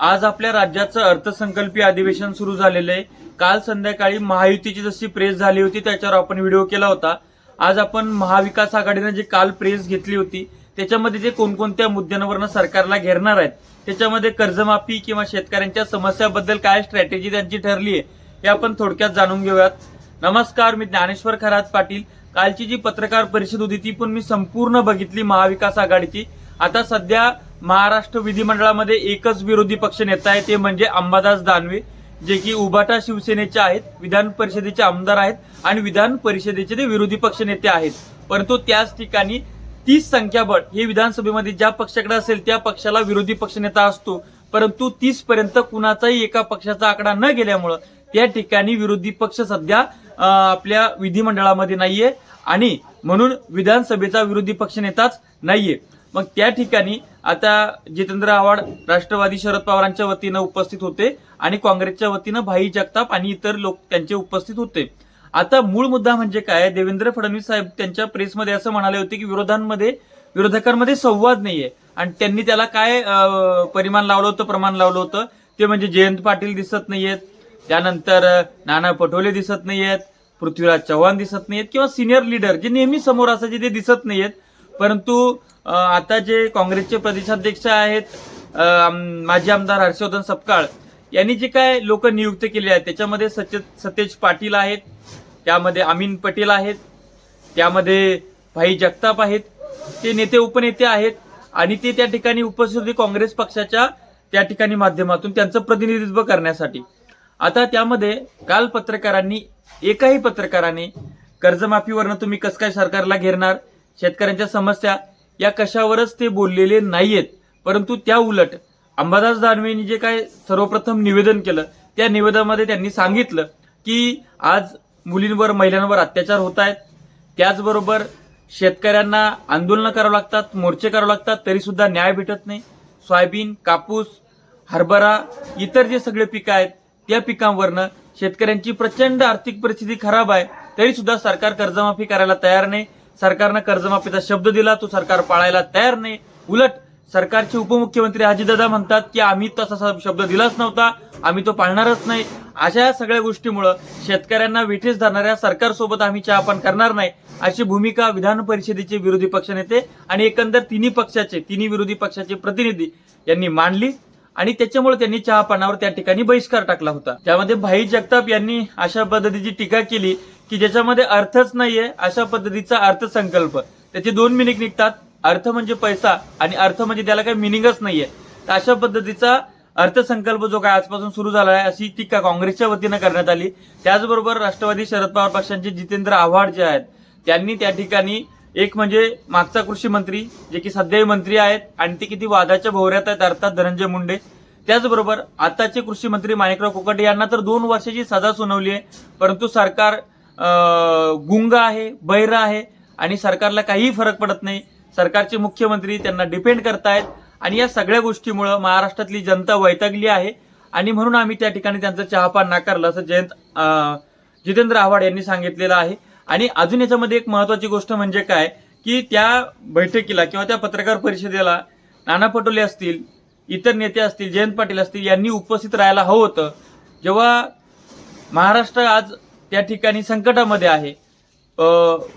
आज आपल्या राज्याचं अर्थसंकल्पीय अधिवेशन सुरू झालेलं आहे. काल संध्याकाळी महायुतीची जशी प्रेस झाली होती त्याच्यावर आपण व्हिडिओ केला होता. आज आपण महाविकास आघाडीनं जी काल प्रेस घेतली होती त्याच्यामध्ये जे कोणकोणत्या मुद्द्यांवरनं सरकारला घेरणार आहेत त्याच्यामध्ये कर्जमाफी किंवा शेतकऱ्यांच्या समस्याबद्दल काय स्ट्रॅटेजी त्यांची ठरली आहे हे आपण थोडक्यात जाणून घेऊयात. नमस्कार मी ज्ञानेश्वर खरात पाटील. कालची जी पत्रकार परिषद होती ती पण मी संपूर्ण बघितली महाविकास आघाडीची. आता सध्या महाराष्ट्र विधिमंडळामध्ये एकच विरोधी पक्ष नेता आहे ते म्हणजे अंबादास दानवे जे की उबाटा शिवसेनेचे आहेत विधान परिषदेचे आमदार आहेत आणि विधान परिषदेचे ते विरोधी पक्ष नेते आहेत. परंतु त्याच ठिकाणी तीस संख्याबळ हे विधानसभेमध्ये ज्या पक्षाकडे असेल त्या पक्षाला विरोधी पक्षनेता असतो. परंतु तीस पर्यंत कुणाचाही एका पक्षाचा आकडा न गेल्यामुळं त्या ठिकाणी विरोधी पक्ष सध्या आपल्या विधिमंडळामध्ये नाहीये आणि म्हणून विधानसभेचा विरोधी पक्षनेताच नाहीये. मग त्या ठिकाणी आता जितेंद्र आव्हाड राष्ट्रवादी शरद पवारांच्या वतीनं उपस्थित होते आणि काँग्रेसच्या वतीनं भाई जगताप आणि इतर लोक त्यांचे उपस्थित होते. आता मूळ मुद्दा म्हणजे काय? देवेंद्र फडणवीस साहेब त्यांच्या प्रेसमध्ये असं म्हणाले होते की विरोधांमध्ये विरोधकांमध्ये संवाद नाहीये. आणि त्यांनी त्याला काय परिमाण लावलं होतं? प्रमाण लावलं होतं? ते म्हणजे जयंत पाटील दिसत नाहीयेत. त्यानंतर नाना पटोले दिसत नाहीयेत. पृथ्वीराज चव्हाण दिसत नाहीयेत. किंवा सिनियर लीडर जे नेहमी समोर असायचे ते दिसत नाहीयेत. परंतु आता जे काँग्रेसचे प्रदेशाध्यक्ष आहेत माजी आमदार हर्षवर्धन सपकाळ यांनी जे काय लोक नियुक्त केले आहेत त्याच्यामध्ये सच सतेज पाटील आहेत त्यामध्ये अमीन पटेल आहेत त्यामध्ये भाई जगताप आहेत ते नेते उपनेते आहेत आणि ते त्या ठिकाणी उपस्थित होते काँग्रेस पक्षाच्या त्या ठिकाणी माध्यमातून त्यांचं प्रतिनिधित्व करण्यासाठी. आता त्यामध्ये काल पत्रकारांनी एकाही पत्रकाराने कर्जमाफीवरनं तुम्ही कसं काय सरकारला घेरणार? शेतकऱ्यांच्या समस्या या कशावरच ते बोललेले नाहीयेत. परंतु त्या उलट अंबादास दानवेंनी जे काय सर्वप्रथम निवेदन केलं त्या निवेदनामध्ये त्यांनी सांगितलं की आज मुलींवर महिलांवर अत्याचार होत आहेत त्याचबरोबर शेतकऱ्यांना आंदोलनं करावं लागतात मोर्चे करावं लागतात तरीसुद्धा न्याय भेटत नाही. सोयाबीन कापूस हरभरा इतर जे सगळे पिकं आहेत त्या पिकांवरनं शेतकऱ्यांची प्रचंड आर्थिक परिस्थिती खराब आहे. तरीसुद्धा सरकार कर्जमाफी करायला तयार नाही. सरकारनं कर्जमाफीचा शब्द दिला तो सरकार पाळायला तयार नाही. उलट सरकारचे उपमुख्यमंत्री अजितदादा म्हणतात की आम्ही तसा शब्द दिलाच नव्हता. आम्ही तो पाळणारच नाही. अशा सगळ्या गोष्टीमुळं शेतकऱ्यांना विठीस धरणाऱ्या सरकारसोबत आम्ही चहापान करणार नाही अशी भूमिका विधान परिषदेचे विरोधी पक्षनेते आणि एकंदर तिन्ही पक्षाचे तिन्ही विरोधी पक्षाचे प्रतिनिधी यांनी मांडली आणि त्याच्यामुळे त्यांनी चहापानावर त्या ठिकाणी बहिष्कार टाकला होता. त्यामध्ये भाई जगताप यांनी अशा पद्धतीची टीका केली की ज्याच्यामध्ये अर्थच नाहीये अशा पद्धतीचा अर्थसंकल्प. त्याचे दोन मिनिंग निघतात. अर्थ म्हणजे पैसा आणि अर्थ म्हणजे त्याला काही मिनिंगच नाहीये. तर अशा पद्धतीचा अर्थसंकल्प जो काय आजपासून सुरू झाला आहे अशी टीका काँग्रेसच्या वतीनं करण्यात आली. त्याचबरोबर राष्ट्रवादी शरद पवार पक्षांचे जितेंद्र आव्हाड जे आहेत त्यांनी त्या ठिकाणी एक म्हणजे मागचा कृषी मंत्री जे की सध्याही मंत्री आहेत आणि ते किती वादाच्या भोवऱ्यात आहेत अर्थात धनंजय मुंडे. त्याचबरोबर आताचे कृषी मंत्री माणिकराव कोकाटे यांना तर दोन वर्षाची सजा सुनावली आहे परंतु सरकार गुंग आहे बैर आहे आणि सरकारला काहीही फरक पडत नाही. सरकारचे मुख्यमंत्री त्यांना डिपेंड करतायत आणि या सगळ्या गोष्टीमुळं महाराष्ट्रातली जनता वैतागली आहे. आणि म्हणून आम्ही त्या ठिकाणी त्यांचं चहापान नाकारलं असं जयंत जितेंद्र आव्हाड यांनी सांगितलेलं आहे. आणि अजून याच्यामध्ये एक महत्वाची गोष्ट म्हणजे काय की त्या बैठकीला किंवा त्या पत्रकार परिषदेला नाना पटोले असतील इतर नेते असतील जयंत पाटील असतील यांनी उपस्थित राहायला हवं होतं. जेव्हा महाराष्ट्र आज त्या ठिकाणी संकटामध्ये आहे.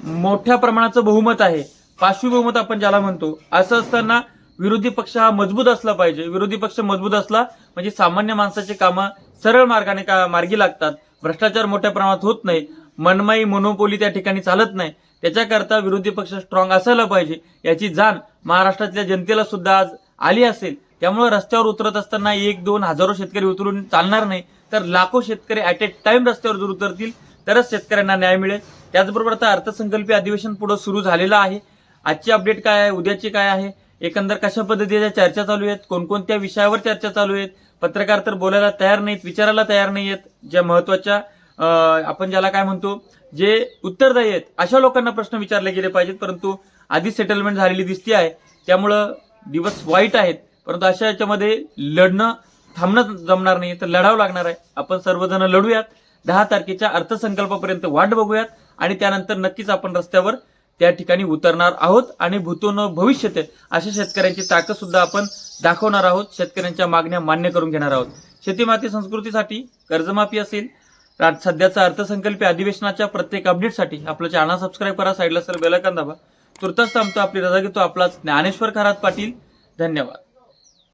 मोठ्या प्रमाणाचं बहुमत आहे. पाचवी बहुमत आपण ज्याला म्हणतो असं असताना विरोधी पक्ष हा मजबूत असला पाहिजे. विरोधी पक्ष मजबूत असला म्हणजे सामान्य माणसाचे कामं सरळ मार्गाने का मार्गी लागतात. भ्रष्टाचार मोठ्या प्रमाणात होत नाही. मनमाई मोनोपोली त्या ठिकाणी चालत नाही. त्याच्याकरता विरोधी पक्ष स्ट्रॉंग असायला पाहिजे याची जाण महाराष्ट्रातल्या जनतेला सुद्धा आज आली असेल. त्यामुळे रस्त्यावर उतरत असताना एक दोन हजारो शेतकरी उतरून चालणार नाही तर लाखो शेतकरी ॲट ए टाइम रस्त्यावर जर उतरतील तरच शेतकऱ्यांना न्याय मिळेल. त्याचबरोबर आता अर्थसंकल्पीय अधिवेशन पुढे सुरू झालेलं आहे. आजची अपडेट काय आहे? उद्याची काय आहे? एकंदर कशा पद्धतीच्या चर्चा चालू आहेत? कोणकोणत्या विषयावर चर्चा चालू आहेत? पत्रकार तर बोलायला तयार नाहीत विचारायला तयार नाही आहेत ज्या महत्त्वाच्या आपण ज्याला काय म्हणतो जे उत्तरदायी आहेत अशा लोकांना प्रश्न विचारले गेले पाहिजेत परंतु आधी सेटलमेंट झालेली दिसती आहे. त्यामुळं दिवस वाईट आहेत. परंतु अशा याच्यामध्ये लढणं थांबणं जमणार नाही तर लढावं लागणार आहे. आपण सर्वजण लढूयात. दहा तारखेच्या अर्थसंकल्पापर्यंत वाट बघूयात आणि त्यानंतर नक्कीच आपण रस्त्यावर त्या ठिकाणी उतरणार आहोत आणि भूतोन भविष्यत अशा शेतकऱ्यांची ताकद सुद्धा आपण दाखवणार आहोत शेतकऱ्यांच्या मागण्या मान्य करून घेणार आहोत. शेतीमाती संस्कृतीसाठी कर्जमाफी असेल सध्याचा अर्थसंकल्पीय अधिवेशनाच्या प्रत्येक अपडेटसाठी आपलं चॅनल सबस्क्राईब करा साईडला सर बेलायकन दाबा. तुर्तास थांबतो आपली रजा घेतो आपला ज्ञानेश्वर खरात पाटील. धन्यवाद.